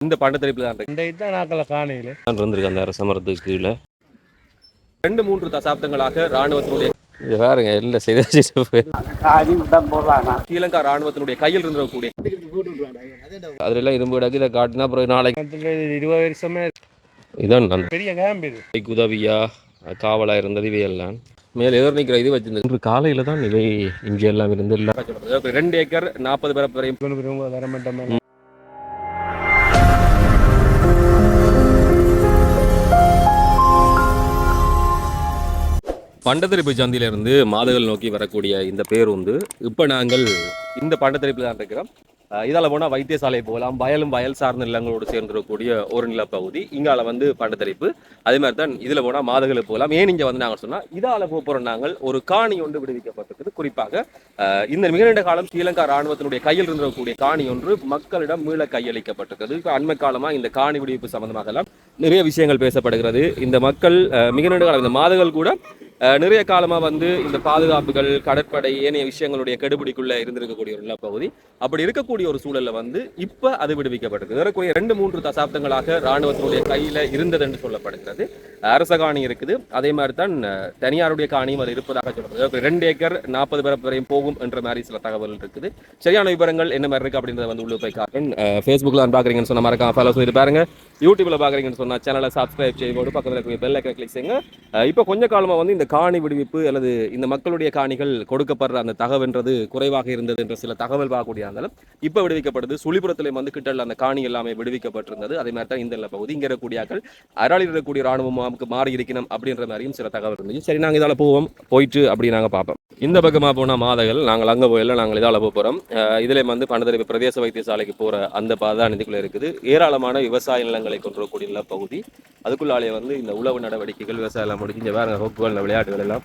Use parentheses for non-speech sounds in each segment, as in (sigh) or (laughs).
இந்த பண்டத்தரிப்பில் தான் இருக்கு. இந்த இதுதான் நாக்களை காணையில். இருந்திருக்கு அந்த அரச மரத்துக்கு கீழே. ரெண்டு மூன்று தசாப்தங்களாக ராணுவத்தினுடைய இது பாருங்க இல்லை செய்த ஸ்ரீலங்கா ராணுவத்தினுடைய கையில் இருந்திருக்கக்கூடிய அதுல எல்லாம் இரும்பு கிடக்கு இதை காட்டினா அப்புறம் நாளைக்கு இருபது வருஷமே இதான் அந்த பெரிய கேம்ப் இது. உதவியா காவலா இருந்தது இவையெல்லாம். மேல எதிர் நிற்கிற இது வச்சிருந்தது. இன்று காலையில தான் இவை இங்கே எல்லாம் இருந்து இல்லை ரெண்டு ஏக்கர் நாற்பது பேர் வரையும் பண்டத்தரிப்பு சந்தியிலிருந்து மாதுகள் நோக்கி வரக்கூடிய இந்த பேருந்து இப்போ நாங்கள் இந்த பண்டத்தரிப்பில் தான் இருக்கிறோம். இதால் போனால் வைத்தியசாலை போகலாம். வயலும் வயல் சார்ந்த நிலங்களோடு சேர்ந்துருக்கக்கூடிய ஒரு நிலப்பகுதி. இங்கால வந்து பண்டத்தரிப்பு. அதே மாதிரி தான் இதில் போனால் மாதுகளை போகலாம். ஏன் இங்கே வந்து நாங்கள் சொன்னால் இதால் போக போகிற நாங்கள் ஒரு காணி ஒன்று விடுவிக்கப்பட்டிருக்குது. குறிப்பாக அஹ், இந்த மிக நீண்ட காலம் ஸ்ரீலங்கா ராணுவத்தினுடைய கையில் இருந்திருக்கக்கூடிய காணி ஒன்று மக்களிடம் மீள கையளிக்கப்பட்டிருக்கிறது இப்போ அண்மை காலமாக இந்த காணி விடுவிப்பு சம்பந்தமாக எல்லாம் நிறைய விஷயங்கள் பேசப்படுகிறது. இந்த மக்கள் அஹ், மிக நீண்ட காலம் இந்த மாதுகள் கூட நிறைய காலமாக வந்து இந்த பாதுகாப்புகள் கடற்படை ஏனைய விஷயங்களுடைய கெடுபிடிக்குள்ளே இருந்திருக்கக்கூடிய ஒரு நிலப்பகுதி. அப்படி இருக்கக்கூடிய ஒரு சூழலில் வந்து இப்போ அது விடுவிக்கப்பட்டது ஏறக்குறைய ரெண்டு மூன்று தசாப்தங்களாக இராணுவத்தினுடைய கையில் இருந்தது என்று சொல்லப்படுகிறது. அரச காணி இருக்குது. அதே மாதிரி தான் தனியாருடைய காணியும் அது இருப்பதாக சொல்லப்படுது. ரெண்டு ஏக்கர் நாற்பது பேர் வரையும் போகும் என்ற மாதிரி சில தகவல் இருக்குது. சரியான விவரங்கள் என்ன மாதிரி இருக்குது அப்படின்றத வந்து உள்ளே போய் காட்டுறேன். ஃபேஸ்புக்கில் தான் பார்க்குறீங்கன்னு சொன்ன மறக்காம ஃபாலோ செய்து பாருங்க. யூடியூப்பில் பார்க்குறீங்கன்னு சொன்னால் சேனலை சப்ஸ்கிரைப் செய்வோடு பக்கத்தில் இருக்கக்கூடிய பெல் ஐக்கனை கிளிக் செய்யுங்க. இப்போ கொஞ்ச காலமாக வந்து இந்த காணி விடுவிப்பு அல்லது இந்த மக்களுடைய காணிகள் கொடுக்கப்படுற அந்த தகவன்றது குறைவாக இருந்தது என்ற சில தகவல் பார்க்கக்கூடிய இருந்தாலும் இப்போ விடுவிக்கப்படுது. சுழிபுரத்திலே வந்து கிட்டல் அந்த காணி எல்லாமே விடுவிக்கப்பட்டிருந்தது. அதே மாதிரி தான் இந்த பகுதி. இங்கே இருக்கக்கூடிய ஆட்கள் அராளில் இருக்கக்கூடிய ராணுவமாவுக்கு மாறி இருக்கணும் அப்படின்ற மாதிரியும் சில தகவல் இருந்துச்சு சரி நாங்கள் இதால் போவோம். போயிட்டு அப்படி நாங்கள் பார்ப்போம். இந்த பக்கமாக போனால் மாதகள் நாங்கள் அங்கே போயில நாங்கள் இதால் போக போகிறோம் இதில் வந்து பண்டதரிப்பு பிரதேச வைத்தியசாலைக்கு போகிற அந்த பாதை இதுக்குள்ளே இருக்குது. ஏராளமான விவசாய நிலங்களை கொண்டிருக்கக்கூடிய பகுதி. அதுக்குள்ளாலே வந்து இந்த உழவு நடவடிக்கைகள் விவசாயம் எல்லாம் முடிஞ்சு இங்க வேற ஹோக்குகள் விளையாட்டுகள் எல்லாம்.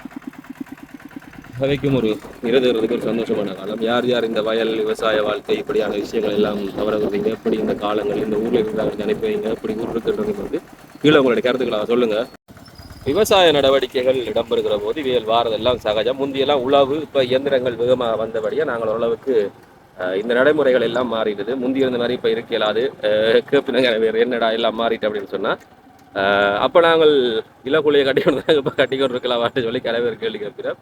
அவைக்கும் ஒரு இருதுறதுக்கு ஒரு சந்தோஷமான காலம். யார் யார் இந்த வயல் விவசாய வாழ்க்கை இப்படியான விஷயங்கள் எல்லாம் தவற எப்படி இந்த காலங்கள் இந்த ஊர்ல இருந்தாங்க நினைப்பீங்க? எப்படி ஊர் இருக்குன்றது வந்து கீழே உங்களுடைய கருத்துக்களை சொல்லுங்க. விவசாய நடவடிக்கைகள் இடம்பெறுகிற போது இவைகள் வாரதெல்லாம் சகஜம். முந்தியெல்லாம் உழவு இப்போ இயந்திரங்கள் வேகமாக வந்தபடியாக நாங்கள் ஓரளவுக்கு இந்த நடைமுறைகள் எல்லாம் மாறிடுது. முந்தி இருந்த மாதிரி இப்போ இருக்க இயலாது. கேப்பினங்க வேறு என்னடா எல்லாம் மாறிட்டு அப்படின்னு சொன்னால் அப்போ நாங்கள் இளக்குழியை கட்டி கொண்டு இப்போ கட்டி கொண்டு இருக்கலாம் வாட்டு சொல்லி கிளை பேர் கேள்வி கேட்கிறோம்.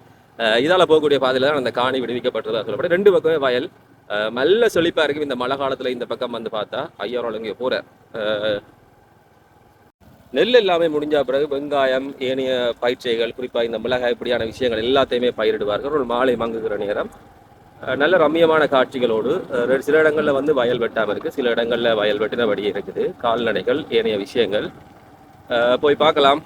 இதால் போகக்கூடிய பாதையில் தான் அந்த காணி விடுவிக்கப்பட்டதாக சொல்லப்படும் ரெண்டு பக்கமே வயல். மல்ல நல்ல செழிப்பாக இருக்கும். இந்த மழை காலத்தில் இந்த பக்கம் வந்து பார்த்தா ஐயாரோட இங்கே போகிற நெல் எல்லாமே முடிஞ்ச பிறகு வெங்காயம் ஏனைய பயிற்சிகள் குறிப்பாக இந்த மிளகாய் இப்படியான விஷயங்கள் எல்லாத்தையுமே பயிரிடுவார்கள். ஒரு மாலை மங்குகிற நேரம். நல்ல ரம்மியமான காட்சிகளோடு சில இடங்களில் வந்து வயல் வெட்டாமல் இருக்குது சில இடங்களில் வயல் வெட்டினபடி இருக்குது. கால்நடைகள் ஏனைய விஷயங்கள். போய் பார்க்கலாம்.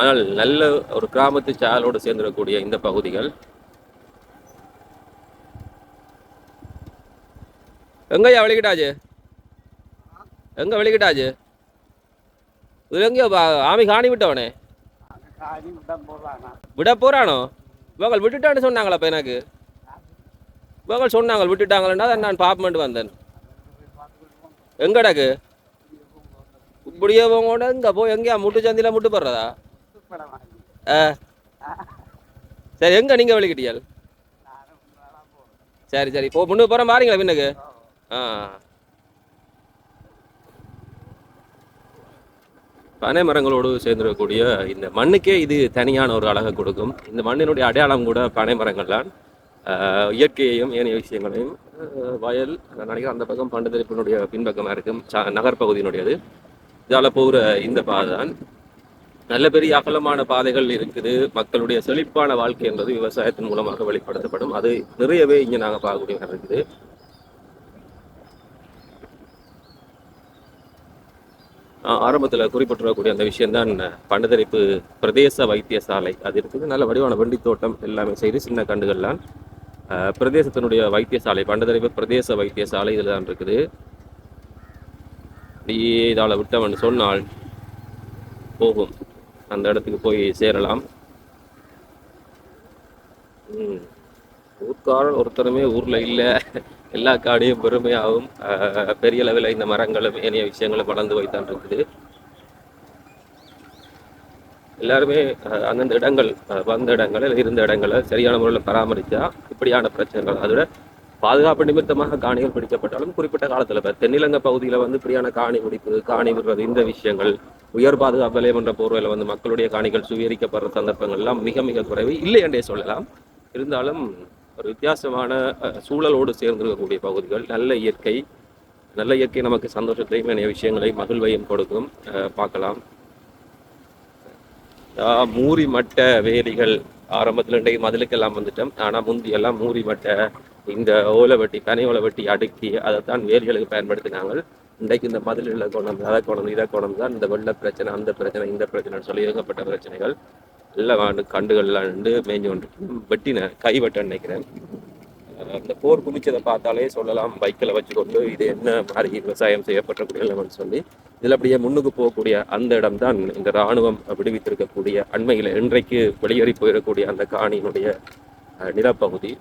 ஆனால் நல்ல ஒரு கிராமத்து சாலோடு சேர்ந்துடக்கூடிய இந்த பகுதிகள். எங்கய்யா வெளிக்கிட்டாச்சு? எங்கே வெளிக்கிட்டாச்சு? இதில் எங்கேயோ ஆமி காணி விட்டவனே. விட போகிறானோ இவங்க விட்டுட்டான்னு சொன்னாங்களா அப்ப எனக்கு? இவங்க சொன்னாங்க விட்டுட்டாங்களா தான் நான் பாப்பமெண்ட் வந்தேன். எங்கடக்கு? இப்படியே போங்க இங்கே போய் எங்கேயா முட்டு சந்தில முட்டு போடுறதா? ஆ. சரி எங்கே நீங்கள் வெளிக்கிட்டியால் சரி சரி. போ முன்னு போகிறேன் பாருங்களா பின்னுக்கு? ஆ. பனை மரங்களோடு சேர்ந்துடக்கூடிய இந்த மண்ணுக்கே இது தனியான ஒரு அழகை கொடுக்கும். இந்த மண்ணினுடைய அடையாளம் கூட பனை மரங்கள் தான் இயற்கையையும் ஏனைய விஷயங்களையும் வயல் நான் நினைக்கிறேன் அந்த பக்கம் பண்டத்தரிப்பினுடைய பின்பக்கமாக இருக்கும் ச- நகர்ப்பகுதியினுடையது. இதால் போகிற இந்த பாதை தான் நல்ல பெரிய அகலமான பாதைகள் இருக்குது. மக்களுடைய செழிப்பான வாழ்க்கை என்பது விவசாயத்தின் மூலமாக வெளிப்படுத்தப்படும். அது நிறையவே இங்கே நாங்கள் பார்க்கக்கூடிய இருக்குது. ஆரம்பத்தில் குறிப்பிட்டிருக்கக்கூடிய அந்த விஷயம்தான் பண்டதரிப்பு பிரதேச வைத்தியசாலை. அது இருக்குது. நல்ல வடிவான வண்டி தோட்டம் எல்லாமே செய்து சின்ன கண்டுகள்லாம் பிரதேசத்தினுடைய வைத்தியசாலை பண்டதரிப்பு பிரதேச வைத்தியசாலை இதில் தான் இருக்குது. அப்படியே இதால் விட்டவன் சொன்னால் போகும். அந்த இடத்துக்கு போய் சேரலாம். ஊர்க்காரன் ஒருத்தருமே ஊரில் இல்லை. எல்லா காடையும் பெருமையாகவும் பெரிய அளவில் இந்த மரங்களும் ஏனைய விஷயங்களும் வளர்ந்து வைத்தான் இருக்குது. எல்லாருமே அந்தந்த இடங்கள் வந்த இடங்களில் இருந்த இடங்களை சரியான முறையில் பராமரித்தா இப்படியான பிரச்சனைகள் அதோட பாதுகாப்பு நிமித்தமாக காணிகள் பிடிக்கப்பட்டாலும் குறிப்பிட்ட காலத்தில் இப்போ தென்னிலங்கை பகுதியில் வந்து இப்படியான காணி பிடிப்பு காணி விடுறது இந்த விஷயங்கள் உயர் பாதுகாப்பு நிலையம் என்ற வந்து மக்களுடைய காணிகள் சுவீகரிக்கப்படுற சந்தர்ப்பங்கள்லாம் மிக மிக குறைவு. இல்லை என்றே சொல்லலாம். இருந்தாலும் ஒரு வித்தியாசமான அஹ், சூழலோடு சேர்ந்திருக்கக்கூடிய பகுதிகள். நல்ல இயற்கை நல்ல இயற்கை நமக்கு சந்தோஷத்தையும் நிறைய விஷயங்களை மகிழ்வையும் கொடுக்கும். அஹ், பார்க்கலாம். ஆஹ், மூரி மட்ட வேலிகள். ஆரம்பத்தில் இன்றைக்கு மதிலுக்கெல்லாம் வந்துட்டோம். ஆனால் முந்தியெல்லாம் மூரி மட்ட இந்த ஓலை வெட்டி பனை ஓலை வெட்டி அடுக்கி அதைத்தான் வேலிகளுக்கு பயன்படுத்தினாங்க இன்றைக்கு இந்த மதில் கொண்டு வந்து அதை கொண்டு வந்து இதை கொண்டு தான் இந்த வெள்ள பிரச்சனை அந்த பிரச்சனை இந்த பிரச்சனைன்னு சொல்லி ஏகப்பட்ட பிரச்சனைகள். எல்லாம் கண்டுகள்லாம் நின்று மேய்ஞ்சு கொண்டு வெட்டின கை வெட்ட நினைக்கிறேன். அந்த இந்த போர் குமிச்சதை பார்த்தாலே சொல்லலாம் பைக்கில் வச்சுக்கொண்டு இது என்ன மாதிரி விவசாயம் செய்யப்பட்டக்கூடிய இல்லைன்னு சொல்லி இதில் அப்படியே முன்னுக்கு போகக்கூடிய அந்த இடம்தான் இந்த இராணுவம் விடுவித்திருக்கக்கூடிய அண்மையில் இன்றைக்கு வெளியேறி போயிடக்கூடிய அந்த காணியினுடைய நிலப்பகுதி.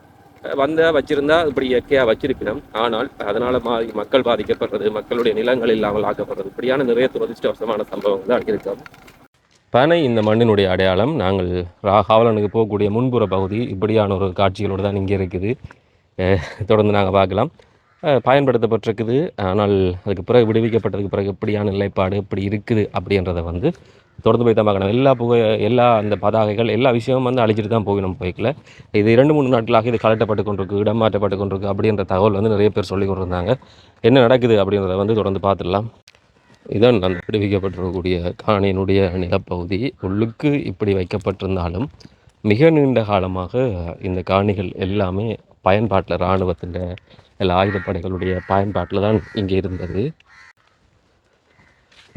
வந்த வச்சிருந்தா இப்படி இயற்கையாக வச்சிருக்கணும் ஆனால் அதனால் மா மக்கள் பாதிக்கப்படுறது மக்களுடைய நிலங்கள் இல்லாமல் ஆக்கப்படுறது இப்படியான நிறைய துரதிருஷ்டவசமான சம்பவங்கள் தான் இருக்கும் பனை இந்த மண்ணினுடைய அடையாளம். நாங்கள் ரா- காவலனுக்கு போகக்கூடிய முன்புற பகுதி இப்படியான ஒரு காட்சிகளோடு தான் இங்கே இருக்குது. தொடர்ந்து நாங்கள் பார்க்கலாம். பயன்படுத்தப்பட்டிருக்குது. ஆனால் அதுக்கு பிறகு விடுவிக்கப்பட்டதுக்கு பிறகு எப்படியான நிலைப்பாடு எப்படி இருக்குது அப்படின்றத வந்து தொடர்ந்து போய் தான் பார்க்கணும். எல்லா புகை எல்லா அந்த பதாகைகள் எல்லா விஷயமும் வந்து அழிச்சிட்டு தான் போய் நம்ம போய்க்கல இது இரண்டு மூணு நாட்களாக இது கலட்டப்பட்டு கொண்டிருக்கு இடம் மாற்றப்பட்டு கொண்டிருக்கு அப்படின்ற தகவல் வந்து நிறைய பேர் சொல்லி கொண்டிருந்தாங்க. என்ன நடக்குது அப்படின்றத வந்து தொடர்ந்து பார்த்துடலாம். இதான் அந்த விடுவிக்கப்பட்டிருக்கக்கூடிய காணியினுடைய நிலப்பகுதி. உள்ளுக்கு இப்படி வைக்கப்பட்டிருந்தாலும் மிக நீண்ட காலமாக இந்த காணிகள் எல்லாமே பயன்பாட்டில் இராணுவத்தின் எல்லா ஆயுதப்படைகளுடைய பயன்பாட்டில் தான் இங்கே இருந்தது.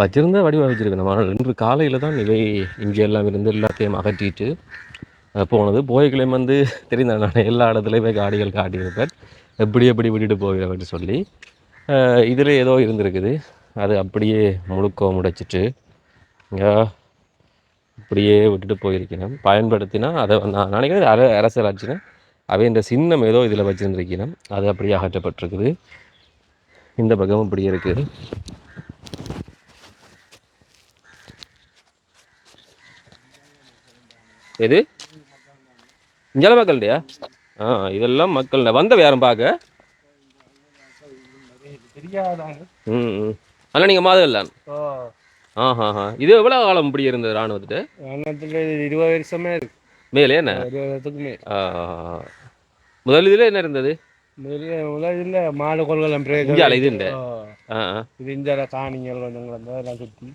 வச்சிருந்த வடிவம் வச்சிருக்கணும். ஆனால் இன்று காலையில் தான் இவை இங்கே எல்லாம் இருந்து எல்லாத்தையும் அகற்றிட்டு போனது. போய்களையும் வந்து தெரிந்த நான் எல்லா இடத்துலையுமே காடிகள் காட்டியிருப்பேன். எப்படி எப்படி விட்டுட்டு போகிறவன்னு சொல்லி இதில் ஏதோ இருந்திருக்குது. அது அப்படியே முழுக்க முடைச்சிட்டு இங்கே இப்படியே விட்டுட்டு போயிருக்கணும் பயன்படுத்தினா அதை நான் நினைக்கிறேன் அர அரசியலாச்சுன்னா அவை இந்த சின்னம் ஏதோ இதில் வச்சுருந்துருக்கணும் அது அப்படியே அகற்றப்பட்டிருக்குது. இந்த பக்கமும் இப்படியே இருக்குது எது? இங்கே மக்கள்டையா ஆ இதெல்லாம் மக்கள் வந்த யாரும் பார்க்க? தெரியாதாங்க ம் ம். நீங்கள் மாதம் ஓ ஆஹா ஹா இது எவ்வளோ காலம் இப்படி இருந்தது ராணுவத்துட்டு? அன்னத்துல இருபது வருஷமே இருக்கு. மேலே என்ன? இருபது வருஷத்துக்குமே ஆ, முதல் இதில் என்ன இருந்தது? முதல்ல முதல்ல மாடு கொள்கலம் பிரேக் இந்தியால இது ஆ. இது இந்தியாவில் காணிகள் கொஞ்சம் கிடந்தது சுற்றி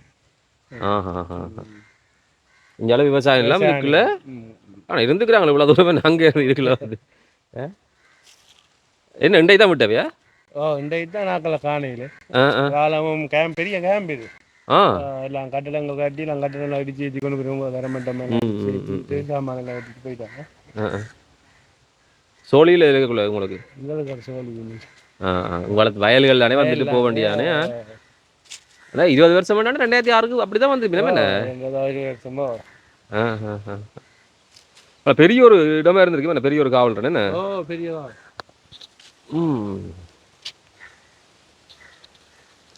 விவசாயம் எல்லாம் இருக்குல்ல. ஆனால் இருந்துக்கிறாங்களே இவ்வளோ தூரம். அங்கே இருக்குல்ல ஆ? என்ன இண்டை தான் விட்டவையா? ஓ இந்த இதுதான் நாக்கில் காணியில். காலமும் கேம்ப் பெரிய கேம்ப் இது. எல்லாம் கட்டிடங்கள் கட்டி எல்லாம் கட்டிடங்கள் அடிச்சு ஏற்றி கொண்டு போய் தரமட்டம் ம், ம், சேர்த்துட்டு சாமான் எல்லாம் எடுத்துட்டு போயிட்டாங்க. சோழியில் இருக்கக்குள்ள உங்களுக்கு? உங்களுக்கு சோழி வயல்கள் தானே வந்துட்டு போக வேண்டியதானே? அதான் இருபது வருஷம் முன்னாடி ரெண்டாயிரத்தி ஆறுக்கு அப்படி தான் வந்து வருஷமோ. பெரிய ஒரு இடமா இருந்திருக்கு என்ன பெரிய ஒரு காவல் என்ன? ஓ பெரியதான். ம்.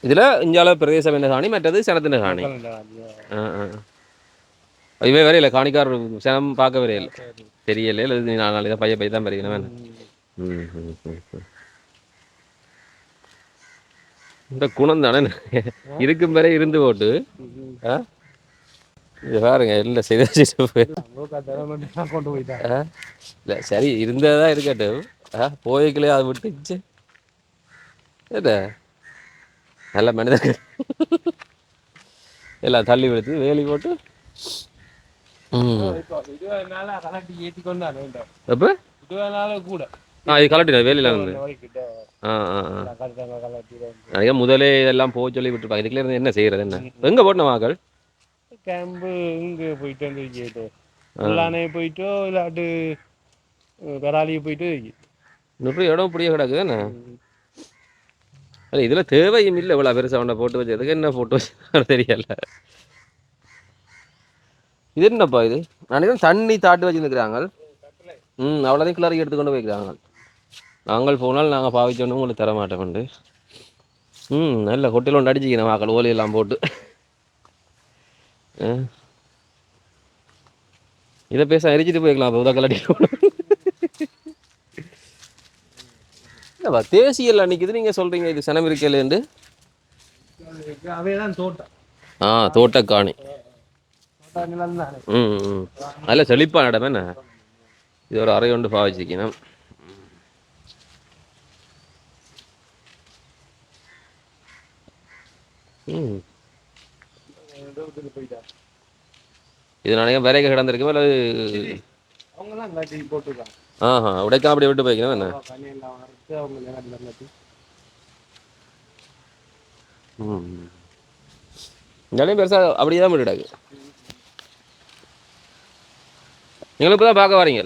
இதில் இஞ்சால பிரதேசம் என்ன காணி மற்றது சனத்தின காணி ஆ ஆ இவே வரையில காணிக்கார் சனம் பார்க்க வரையில தெரியல இல்லை நாலு நாளைக்கு தான் பையன் பையன் தான் பறிக்கணும் வேணும். இந்த குணம் தானே இருக்கும் வரை இருந்து போட்டு இது பாருங்க இல்லை செய்த இல்லை சரி இருந்ததா இருக்கட்டும் போய்க்கலையே அதை விட்டுச்சு என்ன நல்ல மனிதர்கள். எல்லாம் தள்ளி விடுத்து வேலி போட்டு. நாள் கூட ஆ இது கலட்டின வேலியில் வந்து. ஆ ஆ ஆ. நிறைய முதலே இதெல்லாம் போக சொல்லி விட்டுருப்பாங்க. இதுக்குள்ள இருந்து என்ன செய்யறது என்ன? எங்கே போட்டின வாக்கள் கேம்பு இங்கே போயிட்டு வந்து கேட்டு உள்ளானே போயிட்டோ இல்லாட்டு கராலிக்கு போயிட்டு இன்னும் இடம் இப்படியே கிடக்குது என்ன? அல்ல இதில் தேவையும் இல்லை இவ்வளோ பெருசாக ஒன்றை போட்டு வச்சதுக்கு என்ன போட்டு வச்சு தெரியல. இது என்னப்பா இது? நான் தண்ணி தாட்டு வச்சுருக்கிறாங்க. ம் அவ்வளோதையும் கிளறி எடுத்துக்கொண்டு போய்க்கிறாங்க. நாங்கள் போனால் நாங்கள் பாவிச்சோன்னு உங்களுக்கு தர மாட்டோம்ண்டு ம் நல்ல ஹோட்டல் ஒன்று அடிச்சிக்கணும் வாக்கள் ஓலையெல்லாம் போட்டு. ஆ. இதை பேச எரிச்சிட்டு போய்க்கலாம் அப்போ உதக்கல் அடிக்கணும் இல்லைப்பா தேசியல்ல நிற்கிது நீங்கள் சொல்கிறீங்க இது சனம் இருக்கையிலேருந்து அவே தான் தோட்டம். ஆ தோட்டக்காணி. ம் ம் அதில் செழிப்பான இடம் என்ன? இது ஒரு அறை ஒன்று பாவிச்சிக்கணும். ம். இது நினைக்க விரைக்க கிடந்திருக்கும் அல்லது அப்படியே விட்டு கட்டி ம் இங்கேயும் பெருசாக அப்படியே தான் விட்டுடாது நீங்களும் இப்போ தான் பார்க்க வரீங்க?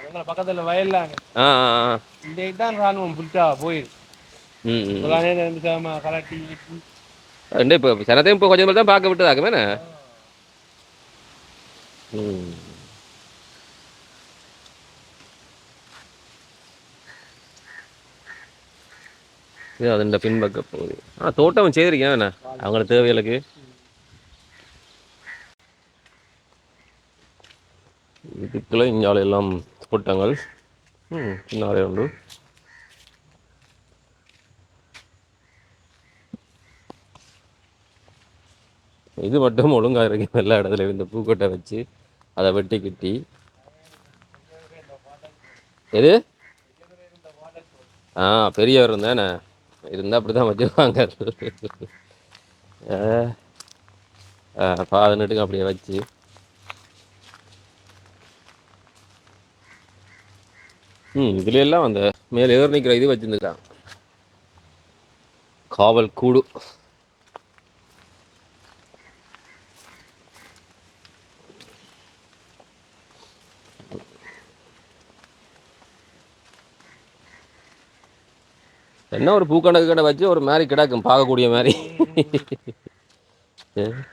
எங்களை பக்கத்துல வயல்லாங்க ஆ ஆ இந்த தான் ராணுவம் புல்ட்டா போயிருக்கு ம் கலட்டி. ரெண்டு இப்போ சனத்தையும் இப்போ கொஞ்சம் தான் பார்க்க விட்டதாக்குமே ம். இது அது இந்த பின்பக்க போகுது. ஆ தோட்டம் செய்திருக்கேன் என்ன? அவங்களோட தேவைகளுக்கு. இதுக்குள்ள இங்கால எல்லாம் தோட்டங்கள் ம் பின்னாலே உண்டு. இது மட்டும் ஒழுங்காக இருக்கு. எல்லா இடத்துல இந்த பூக்கொட்டை வச்சு அதை வெட்டி கிட்டி. எது? ஆ பெரியவர் தானே இருந்தால் அப்படி தான் வச்சுருவாங்க பதினெட்டுக்கு அப்படியே வச்சு. ம் இதுல எல்லாம் அந்த மேலே ஏறி நிற்கிற இது வச்சுருந்துருக்காங்க. காவல் கூடு. என்ன ஒரு பூக்கணக்கு கடை வச்சு ஒரு மாதிரி கிடக்கும் பார்க்கக்கூடிய மாதிரி. (laughs)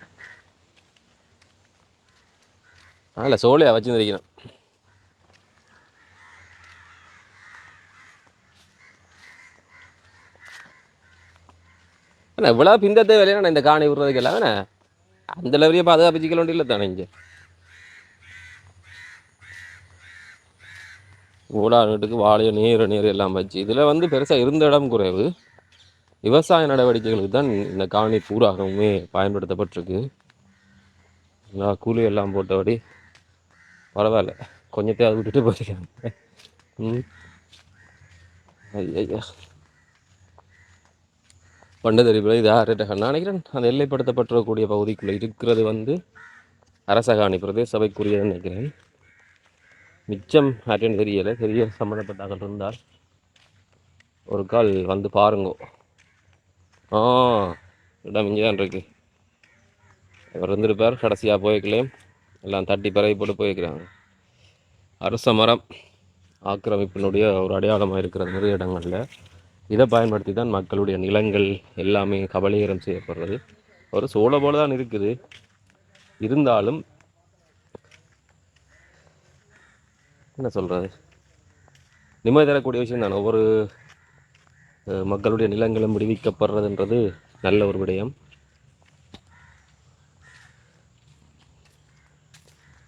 அதில் சோலையா வச்சுருந்துருக்கணும் அண்ணா இவ்வளோ பிந்தத்தை வேலையா இந்த காணி விடுறதுக்கு என்ன அந்த லெவலியே பாதுகாப்பு சிக்கல் இல்லை தானே இங்கே? ஊடா வீட்டுக்கு வாழைய நீர் நீர் எல்லாம் வச்சு. இதில் வந்து பெருசாக இருந்த இடம் குறைவு. விவசாய நடவடிக்கைகளுக்கு தான் இந்த காணி பூராகவுமே பயன்படுத்தப்பட்டிருக்கு. நான் கூலி எல்லாம் போட்டபடி பரவாயில்ல. கொஞ்சத்தையாவது விட்டுட்டு போயிருக்காங்க ம். ஐயா பண்டதறிவில் இது ஆறு நான் நினைக்கிறேன் அந்த எல்லைப்படுத்தப்பட்டிருக்கக்கூடிய பகுதிக்குள்ளே இருக்கிறது வந்து அரசகாணி பிரதேச சபைக்குரியதுன்னு நினைக்கிறேன். மிச்சம் ஆட்டேன்னு தெரியலை. தெரிய சம்மந்தப்பட்டார்கள் இருந்தால் ஒரு கால் வந்து பாருங்கோ. ஆ இடம் இங்கே தான் இருக்கு. அவர் இருந்திருப்பார் கடைசியாக போய்க்கலையும் எல்லாம் தட்டி பிறகு போட்டு போயிருக்கிறாங்க. அரச மரம் ஆக்கிரமிப்பினுடைய ஒரு அடையாளமாக இருக்கிற நிறைய இடங்களில். இதை பயன்படுத்தி தான் மக்களுடைய நிலங்கள் எல்லாமே கபலீகரம் செய்யப்படுறது. ஒரு சோள போல தான் இருக்குது. இருந்தாலும் என்ன சொல்கிறது நிம்மதி தரக்கூடிய விஷயம் தான். ஒவ்வொரு மக்களுடைய நிலங்களும் விடுவிக்கப்படுறதுன்றது நல்ல ஒரு விடயம்.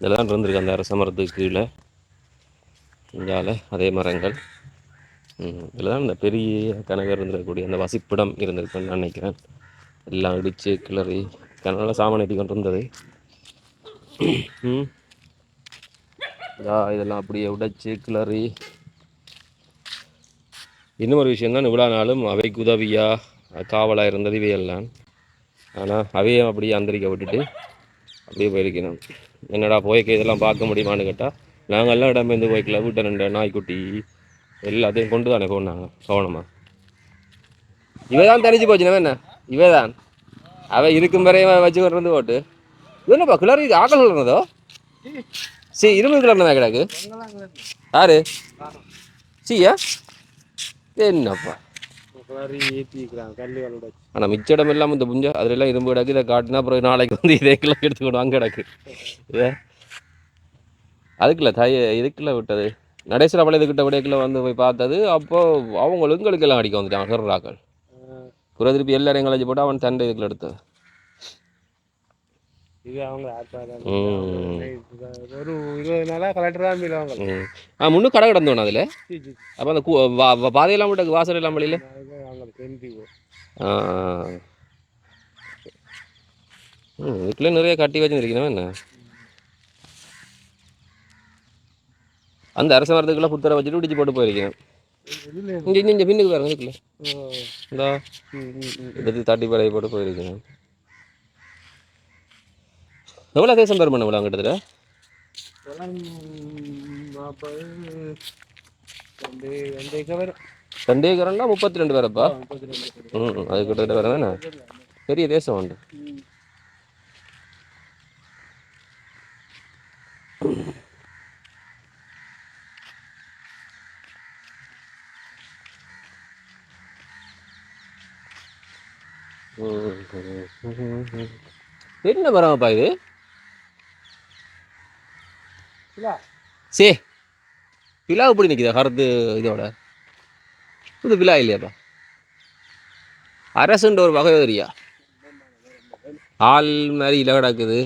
இதெல்லாம் இருந்திருக்கு அந்த அரச மரத்துக்கு கீழே. இங்கால அதே மரங்கள். இதில் தான் இந்த பெரிய கனகர் இருந்திருக்கக்கூடிய அந்த வசிப்பிடம் இருந்திருக்குன்னு நான் நினைக்கிறேன். எல்லாம் இடித்து கிளறி கனவுல சாமான் கொண்டு இருந்தது ம் இதா இதெல்லாம் அப்படியே உடைச்சு கிளறி. இன்னும் ஒரு விஷயம் தான் இவ்வளோ நாளும் அவைக்கு உதவியாக காவலாக இருந்தது இவையெல்லாம். ஆனால் அவையும் அப்படியே அந்தரிக்க விட்டுட்டு அப்படியே போயிருக்கணும். என்னடா போய்க்க இதெல்லாம் பார்க்க முடியுமான்னு கேட்டால் நாங்கள் எல்லாம் இடம்பெயர்ந்து போய்க்கல வீட்டை ரெண்டு நாய்க்குட்டி எல்லாத்தையும் கொண்டு தானே போனாங்க கவனமா. இவ தான் தெரிஞ்சு போச்சு நம்ம என்ன? இவ தான் அவ இருக்கும் வரையும் வச்சு கொண்டு வந்து போட்டு. இது என்னப்பா கிளறி ஆக்கல் கிளறதோ சரி இருபது கிலோ கிடக்கு கிடக்கு? யாரு காணோம். சியா? என்னப்பா? ஆனால் மிச்ச இடம் இல்லாமல் இந்த புஞ்சா அதிலெல்லாம் இரும்பு கிடக்கு இதை காட்டினா அப்புறம் நாளைக்கு வந்து இதே கிலோ எடுத்துக்கணும் அங்கே கிடக்கு. ஏ? அதுக்குள்ள தாய இதுக்குள்ள விட்டது. நடேஸ்வர பாளையத்துக்கிட்ட விடைக்குள்ள வந்து போய் பார்த்தது அப்போ அவங்க எல்லாம் அடிக்க வந்துட்டான் ஹெர்ராக்கள். புற திருப்பி எல்லாரையும் கலைஞ்சு போட்டு அவன் சண்டை இதுக்குள்ள எடுத்தது. இது அவங்க ஆட்பாதான் ம். ஒரு இருபது நாளா கலெக்டர் தான் ஆ முன்னும் கடை கிடந்தோண்ணா அதில். அப்போ அந்த பாதையெல்லாம் விட்டு வாசல் எல்லாம் வழியில் ஆ ஆ. ம் இதுக்குள்ளே நிறைய கட்டி வச்சுருக்கணும் என்ன? அந்த அரச மரத்துக்குள்ள புத்தரை வச்சுட்டு இடிச்சு போட்டு போயிருக்கேன் இங்கே இங்கே பின்னுக்கு பாருங்க இதுக்குள்ள. இந்த. தட்டி பழைய போட்டு போயிருக்கேன் எவ்வளோ தேசம் பேர் பண்ண விட கிட்டத்தட்ட? இதெல்லாம் ரெண்டு ஏக்கரம்னா முப்பத்தி ரெண்டு பேரப்பா? ம் அது கிட்டத்தட்ட வேறு தானே பெரிய தேசம் உண்டு. என்ன மரமாப்பா இது? சே பிலா எப்படி நிற்குதா கருத்து இதோட. இது பிலா இல்லையாப்பா? அரசுன்ற ஒரு வகை தெரியா ஆள் மாதிரி இல கிடக்குது.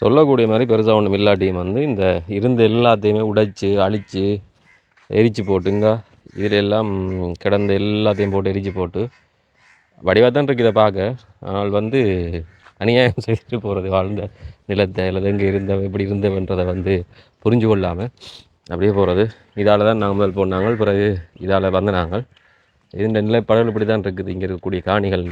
சொல்லக்கூடிய மாதிரி பெருசாக ஒன்றும் இல்லாட்டியும் வந்து இந்த இருந்த எல்லாத்தையுமே உடைச்சு அழிச்சு எரிச்சு போட்டுங்க. இதில் எல்லாம் கிடந்த எல்லாத்தையும் போட்டு எரிச்சு போட்டு. வடிவாக தான் இருக்குது இதை பார்க்க. ஆனால் வந்து அநியாயம் செய்துட்டு போகிறது வாழ்ந்த நிலத்தை அல்லது எங்கே இருந்த எப்படி இருந்தவன்றதை வந்து புரிஞ்சு கொள்ளாமல் அப்படியே போகிறது இதால் தான் நாங்கள் முதல் போனாங்க பிறகு இதால் வந்து நாங்கள். இந்த நிலைப்பாடுகள் இப்படி தான் இருக்குது. இங்கே இருக்கக்கூடிய காணிகள்